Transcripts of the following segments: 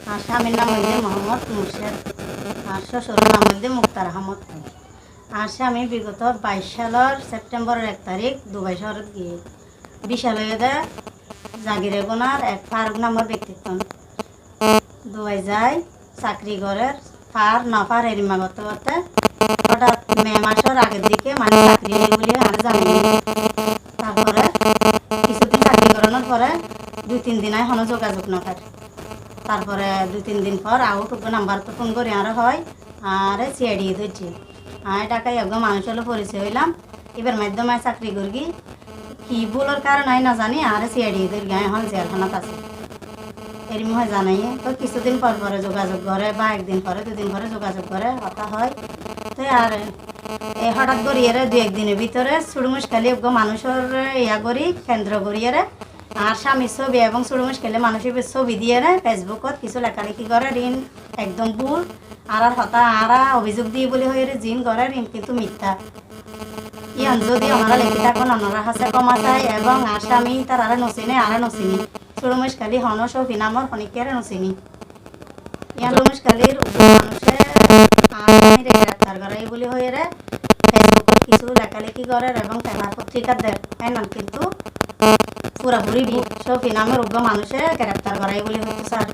আর স্বামীর নাম হইলে মোহাম্মদ মুর্শেদ। আর শ্বশুর নাম হইলে মুক্তার আহমদ খান। আর স্বামী বিগত বাইশ সালের সেপ্টেম্বরের এক তারিখ দুবাই শহরত গিয়ে বিশাল জাগিরে গোনার এক ফারুক নামের ব্যক্তিত্ব। দুবাই যায় চাকরি করে পার না পার এরিমা করতে। করতে হঠাৎ মে মাসের আগের দিকে মানে চাকরি নেই বলে আর জানি তারপরে কিছুদিন চাকরি করানোর পরে দুই তিন দিন এখনও যোগাযোগ না পারে তারপরে দুই, তিন দিন পর আউট নাম্বার তো ফোন করি, আর হয়। আর সিআইডি ধরছি। আর টাকায় একদম মানুষ হলো পরিচয় হইলাম। এবার মাধ্যমে চাকরি করি। কি ভুলের কারণ না জানি, আর সিআইডি ধরি এখন জেলখানাত আছে। এর মধ্যে জানাই, তো কিছুদিন পর পরে যোগাযোগ করে, বা একদিন পরে, দুদিন পরে যোগাযোগ করে হতা হয়। তো আর এই হঠাৎ করিয়ে দু একদিনের ভিতরে সুড়মুস খালি মানুষের ইয়া করি, কেন্দ্র করিয়ে আর স্বামীর ছবি এবং সুড়মুস খেলে মানুষের ছবি দিয়ে রে ফেসবুকত কিছু লেখালেখি করে ঋণ, একদম ভুল। আর আর হতা আর অভিযোগ দিয়ে বলে হয়ে জিন করে ঋণ, কিন্তু মিথ্যা। ইয়ান যদি আমরা লেখি থাকুন অনরা হাসে কমা চাই এবং স্বামী তার আরে নচিনে আরে নচিনি। সুড়মুস খালি হন সফি নামর খনিকেরে নচিনি। ইয়ান রমেশ কালির মানুষে আর গ্রেপ্তার করাই বলে হয়ে রে ফেসবুকত কিছু লেখালেখি করে এবং পেপার পত্রিকা দেয় কিন্তু পুরাপুরি সফি নামের উগ্র মানুষে গ্রেপ্তার করাই বলে হতো স্যার।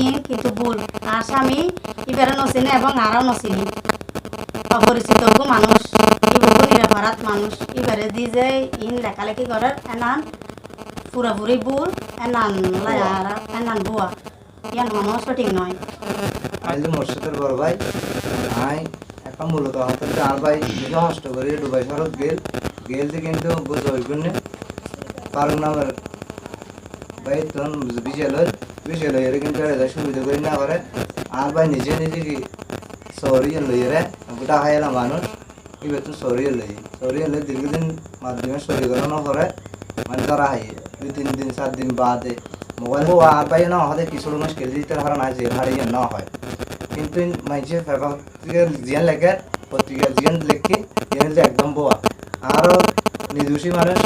ইন কিন্তু ভুল। আর স্বামী ইবারে নচিনে এবং আরও নচিনি। অপরিচিত মানুষ ইবুকু নিরাপরাধ মানুষ। ইবারে দি যে ইন লেখালেখি করে এনান পুরাপুরি ভুল, এনান লায়ার, এনান বুয়া ইয়ান মানুষ সঠিক নয়। আইলে মোর্শেদের বড় ভাই, আই, এখন মূলত হাতে আর ভাই নিজে কষ্ট করে ডুবাই শহরত গেল। গেল কিন্তু জয়গুণে পারুক নামের তখন বিশাল বিশাল হয়ে কিন্তু সুবিধা করে না করে। আর ভাই নিজে নিজে কি সরিয়ে লইয়ে রে? গোটা হাইলা মানুষ এবার তো সরিয়ে লই সরিয়ে লই দীর্ঘদিন মাধ্যমে সরি করানো পরে মানে ধরা হাই দুই তিন দিন, চার দিন বাদে মোবাইল আর ভাই না হতে কিছু মাস কেজি দিতে হারা যে হারিয়ে না হয়। কিন্তু মাইছে পেপার জিয়ান লেখে পত্রিকা জিয়ান লেখি একদম বোয়া। আরও নির্দোষী মানুষ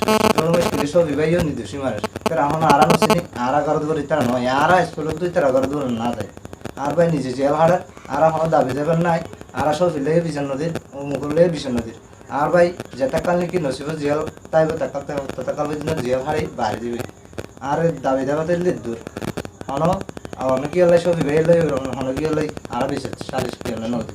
সব বিবাহীয় নির্দোষী মানুষ তার এখন আর নছিনি আর ঘর ধরে তারা নয় আর স্কুলত তুই তারা ঘর ধরে না দেয় আর ভাই নিজে জেল হারে আর কোনো দাবি দেবেন নাই আর সব লেগে বিশাল নদীর ও মুকুল বিশাল নদীর আর ভাই যেটা কাল নাকি নসিব জেল তাইব তাকাল ততকাল পর্যন্ত জেল হারে বাড়ি দিবে। আর দাবি দেওয়াতে দূর হন অনেক হলে সব বিবাহ হলে হন কি হলে আর বেশি সালিশ নদী।